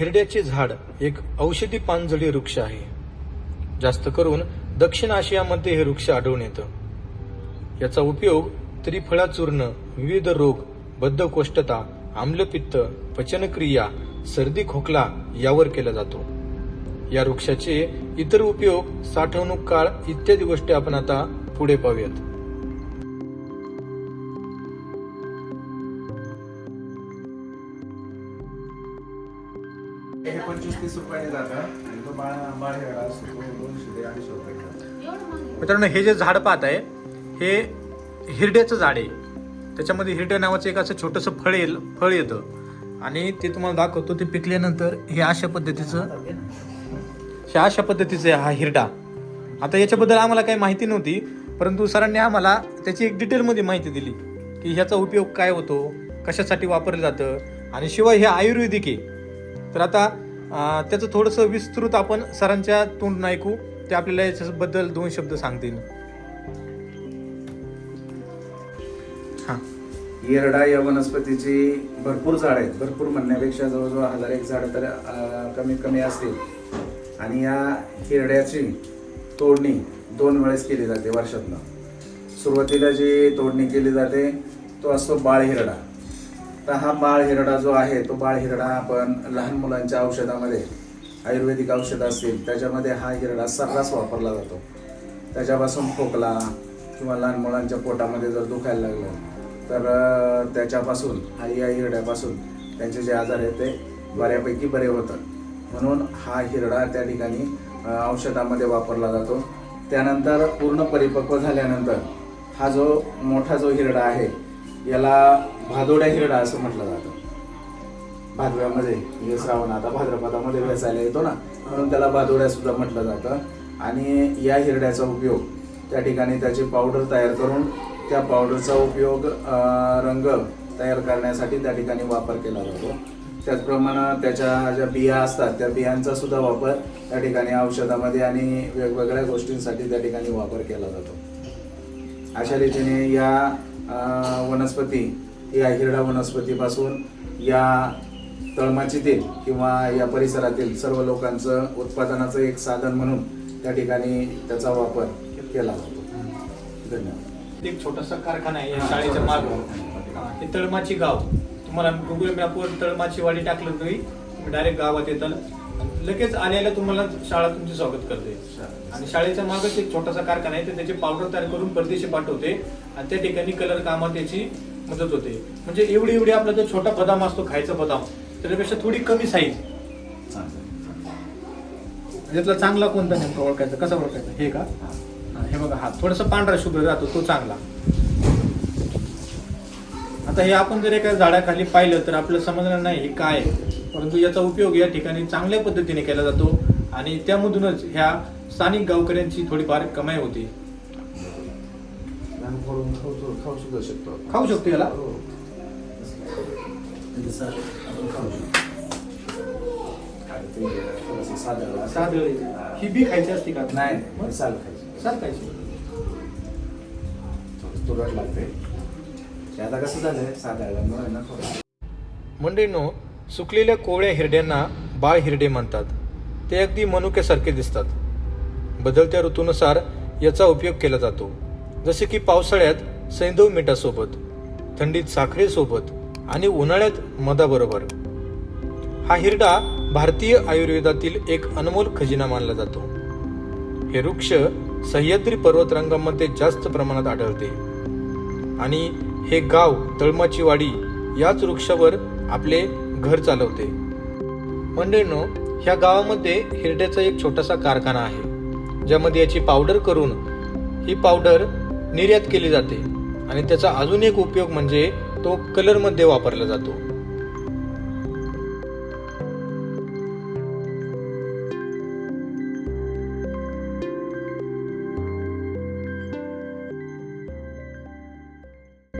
हिरड्याचे झाड एक औषधी पानझडी वृक्ष आहे. जास्त करून दक्षिण आशियामध्ये हे वृक्ष आढळून येतं. याचा उपयोग त्रिफळाचूर्ण विविध रोग बद्धकोष्ठता आम्लपित्त पचनक्रिया सर्दी खोकला यावर केला जातो. या वृक्षाचे इतर उपयोग साठवणूक काळ इत्यादी गोष्टी आपण आता पुढे पाहूयात. हे पंचवीस तीस रुपयाने जातं. आणि तो बाळ बाळेवाडा असतो तो दोनशे ते अडीचशे रुपये जातो. मित्रांनो हे जे झाड पाहत आहे हे हिरड्याचं झाड आहे. त्याच्यामध्ये हिरड्या नावाचं एक असं छोटंसं फळ येल फळ येतं. आणि ते तुम्हाला दाखवतो ते पिकल्यानंतर हे अशा पद्धतीचं हे अशा पद्धतीचं आहे हा हिरडा. आता याच्याबद्दल आम्हाला काही माहिती नव्हती परंतु सरांनी आम्हाला त्याची एक डिटेलमध्ये माहिती दिली की ह्याचा उपयोग काय होतो कशासाठी वापरलं जातं आणि शिवाय हे आयुर्वेदिक आहे. तर आता त्याचं थोडंसं विस्तृत आपण सरांच्या तोंडून ऐकू. ते आपल्याला याच्याबद्दल दोन शब्द सांगतील. हां. येरडा या वनस्पतीची भरपूर झाड आहेत. भरपूर म्हणण्यापेक्षा जवळजवळ हजार एक झाड तर कमीत कमी असतील. आणि या हिरड्याची तोडणी दोन वेळेस केली जाते वर्षातनं. सुरुवातीला जी तोडणी केली जाते तो असतो बाळ हिरडा. तर हा बाळ हिरडा जो आहे तो बाळ हिरडा आपण लहान मुलांच्या औषधामध्ये आयुर्वेदिक औषध असतील त्याच्यामध्ये हा हिरडा सर्रास वापरला जातो. त्याच्यापासून खोकला किंवा लहान मुलांच्या पोटामध्ये जर दुखायला लागलं तर त्याच्यापासून हा या हिरड्यापासून त्यांचे जे आजार आहेत ते बऱ्यापैकी बरे होतात. म्हणून हा हिरडा त्या ठिकाणी औषधामध्ये वापरला जातो. त्यानंतर पूर्ण परिपक्व झाल्यानंतर हा जो मोठा जो हिरडा आहे याला भादोड्या हिरडा असं म्हटलं जातं. भादव्यामध्ये म्हणजे श्रावण आता भाद्रपदामध्ये वेचायला येतो ना म्हणून त्याला भादोड्या सुद्धा म्हटलं जातं. आणि या हिरड्याचा उपयोग त्या ठिकाणी त्याची पावडर तयार करून त्या पावडरचा उपयोग रंग तयार करण्यासाठी त्या ठिकाणी वापर केला जातो. त्याचप्रमाणे त्याच्या ज्या बिया असतात त्या बियांचा सुद्धा वापर त्या ठिकाणी औषधामध्ये आणि वेगवेगळ्या गोष्टींसाठी त्या ठिकाणी वापर केला जातो. अशा रीतीने या वनस्पती या हिरडा वनस्पतीपासून या तळमाची तेल किंवा या परिसरातील सर्व लोकांचं उत्पादनाचं एक साधन म्हणून त्या ठिकाणी त्याचा वापर केला जातो. धन्यवाद. एक छोटासा कारखाना आहे या शाळेच्या मागं. हे तळमाची गाव. तुम्हाला गुगल मॅपवर तळमाची वाडी टाकलं तरी तुम्ही डायरेक्ट गावात येताल. लगेच आल्याला तुम्हाला शाळा तुमचे स्वागत करते. आणि शाळेच्या मागच एक छोटासा कारखाना आहे तर त्याची पावडर तयार करून परदेशी पाठवते. आणि त्या ठिकाणी कलर कामात याची मदत होते. म्हणजे एवढी एवढी आपला जो छोटा बदाम असतो खायचा बदाम त्याच्यापेक्षा थोडी कमी साईज यातला चांगला कोणता नेमका ओळखायचा? कसा ओळखायचा? हे का? हा, हे बघा हा थोडासा पांढरा शुभ्र राहतो तो चांगला. आता हे आपण जर एका झाडाखाली पाहिलं तर आपल्याला समजणार नाही हे काय. परंतु याचा उपयोग या ठिकाणी चांगल्या पद्धतीने केला जातो आणि त्यामधूनच ह्या स्थानिक गावकऱ्यांची थोडीफार कमाई होते. खाऊ सुद्धा शकतो. खाऊ शकतो याला? हो. साधं. साधं ही बी खायची असते का? नाही साल खायचं. साल खायची. लागते ते आता कसं झालंय? साधारण ना सुकलेल्या कोवळ्या हिरड्यांना बाळ हिरडे म्हणतात. ते अगदी मनुक्यासारखे दिसतात. बदलत्या ऋतूनुसार याचा उपयोग केला जातो. जसे की पावसाळ्यात सैंधव मिठासोबत थंडीत साखरेसोबत आणि उन्हाळ्यात मधाबरोबर. हा हिरडा भारतीय आयुर्वेदातील एक अनमोल खजिना मानला जातो. हे वृक्ष सह्याद्री पर्वतरंगामध्ये जास्त प्रमाणात आढळते. आणि हे गाव तळमाची वाडी याच वृक्षावर आपले घर चालवते. मंडळींनो ह्या गावामध्ये हिरड्याचा एक छोटासा कारखाना आहे ज्यामध्ये याची पावडर करून ही पावडर निर्यात केली जाते आणि त्याचा अजून एक उपयोग म्हणजे तो कलरमध्ये वापरला जातो.